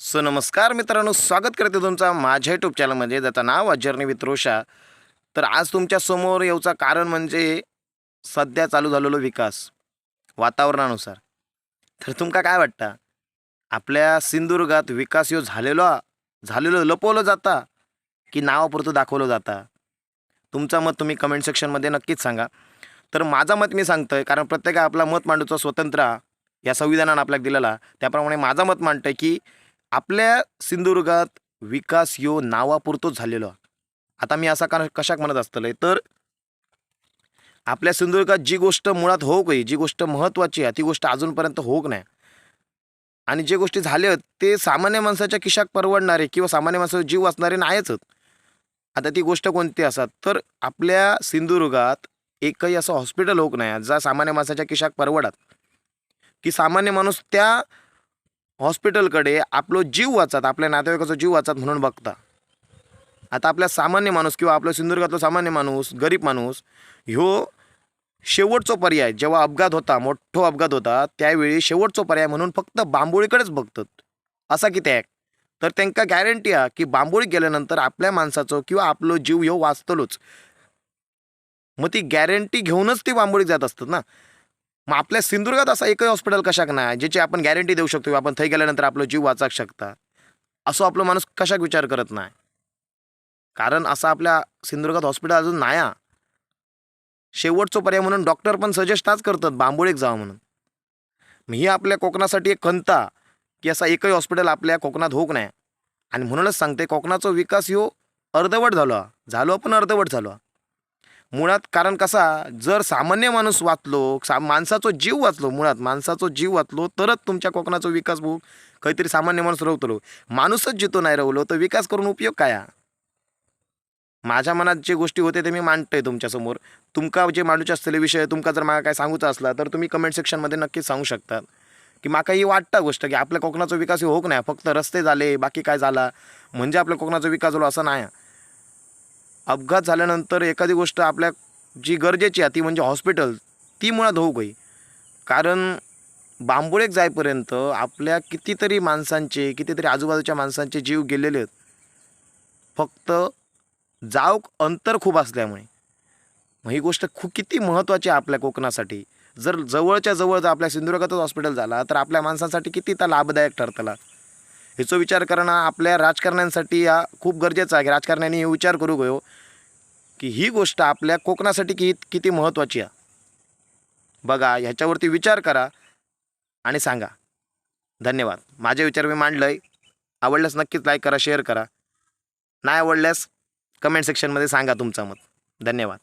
So नमस्कार मित्रांनो स्वागत करते तुमचा माझ्या यूट्यूब चॅनलमध्ये ज्याचं नाव आहे जर्नी विथ रोषा तर आज तुमच्यासमोर येऊचं कारण म्हणजे सध्या चालू झालेलो विकास वातावरणानुसार. तर तुमका काय वाटतं? आपल्या सिंधुदुर्गात विकास यो झालेलो झालेलो लपवलं जाता की नावापुरतं दाखवलं जाता? तुमचं मत तुम्ही कमेंट सेक्शनमध्ये नक्कीच सांगा. तर माझं मत मी सांगतो आहे कारण प्रत्येका आपला मत मांडूचा स्वतंत्र या संविधानानं आपल्याला दिलेला. त्याप्रमाणे माझं मत मांडतंय की आपल्या सिंधुदुर्गात विकास ह्यो नावापुरतोच झालेलो आता मी असा का कशाक म्हणत असतलंय तर आपल्या सिंधुदुर्गात जी गोष्ट मुळात होऊक आहे जी गोष्ट महत्त्वाची आहे ती गोष्ट अजूनपर्यंत होऊक नाही आणि जे गोष्टी झाल्या आहेत ते सामान्य माणसाच्या खिशाक परवडणारे किंवा सामान्य माणसाचा जीव असणारे नाहीच आता ती गोष्ट कोणती असतात तर आपल्या सिंधुदुर्गात एकही असं हॉस्पिटल होऊक नाही जा सामान्य माणसाच्या खिशाक परवडत. की सामान्य माणूस त्या हॉस्पिटलकडे आपलो जीव वाचत आपल्या नातेवाईकाचा जीव वाचत म्हणून बघता. आता आपल्या सामान्य माणूस किंवा आपल्या सिंधुदुर्गातला सामान्य माणूस गरीब माणूस ह्यो शेवटचा पर्याय जेव्हा अपघात होता मोठा अपघात होता त्यावेळी शेवटचा पर्याय म्हणून फक्त बांबोळीकडेच बघतात. असा किती आहे तर त्यांना गॅरंटी आहे की बांबोळी गेल्यानंतर आपल्या माणसाचं किंवा आपलं जीव ह्यो वाचतलोच. मग ती गॅरंटी घेऊनच ती बांबोळी जात असतात ना. मग आपल्या सिंधुदुर्गात असा एकही हॉस्पिटल कशाक नाही ज्याची आपण गॅरंटी देऊ शकतो आपण थंय गेल्यानंतर आपलं जीव वाचाक शकता. असं आपलं माणूस कशाक विचार करत नाही? कारण असं आपल्या सिंधुदुर्गात हॉस्पिटल अजून नाही हा. शेवटचा पर्याय म्हणून डॉक्टर पण सजेस्टच करतात बांबोळीक जावं म्हणून. ही आपल्या कोकणासाठी एक खंता की असा एकही हॉस्पिटल आपल्या कोकणात होक नाही. आणि म्हणूनच सांगते कोकणाचा विकास ह्यो अर्धवट झालो. झालो पण अर्धवट झालो. मुळात कारण कसा जर सामान्य माणूस वाचलो सा माणसाचा जीव वाचलो मुळात माणसाचा जीव वाचलो तरच तुमच्या कोकणाचा विकास होऊ काहीतरी सामान्य माणूस रवतलो. माणूसच जितो नाही रवलो तर विकास करून उपयोग काय हा? माझ्या मनात जे गोष्टी होते ते मी मांडतोय तुमच्यासमोर. तुमका जे मांडूचे असलेले विषय तुमका जर मला काय सांगूचा असला तर तुम्ही कमेंट सेक्शनमध्ये नक्कीच सांगू शकतात की माका ही वाटतं गोष्ट की आपल्या कोकणाचा विकास हो हे नाही? फक्त रस्ते झाले बाकी काय झाला? म्हणजे आपल्या कोकणाचा विकास झालो असं नाही अपघात झाल्यानंतर एखादी गोष्ट आपल्या जी गरजेची आहे ती म्हणजे हॉस्पिटल ती मुळात होऊ गई. कारण बांबोळेक जाईपर्यंत आपल्या कितीतरी माणसांचे कितीतरी आजूबाजूच्या माणसांचे जीव गेलेले आहेत. फक्त जाऊक अंतर खूप असल्यामुळे. मग ही गोष्ट खूप किती महत्त्वाची आहे आपल्या कोकणासाठी. जर जवळच्या जवळ जर आपल्या सिंधुदुर्गातच हॉस्पिटल झाला तर आपल्या माणसांसाठी किती त्या लाभदायक ठरतला. ह्याचो विचार करणं आपल्या राजकारण्यांसाठी हा खूप गरजेचं आहे. की राजकारण्यांनी हे विचार करू गयो की ही गोष्ट आपल्या कोकणासाठी कि किती महत्त्वाची आहे. बघा ह्याच्यावरती विचार करा आणि सांगा. धन्यवाद. माझे विचार मी मांडलं आहे आवडल्यास नक्कीच लाईक करा शेअर करा. नाही आवडल्यास कमेंट सेक्शनमध्ये सांगा तुमचं मत. धन्यवाद.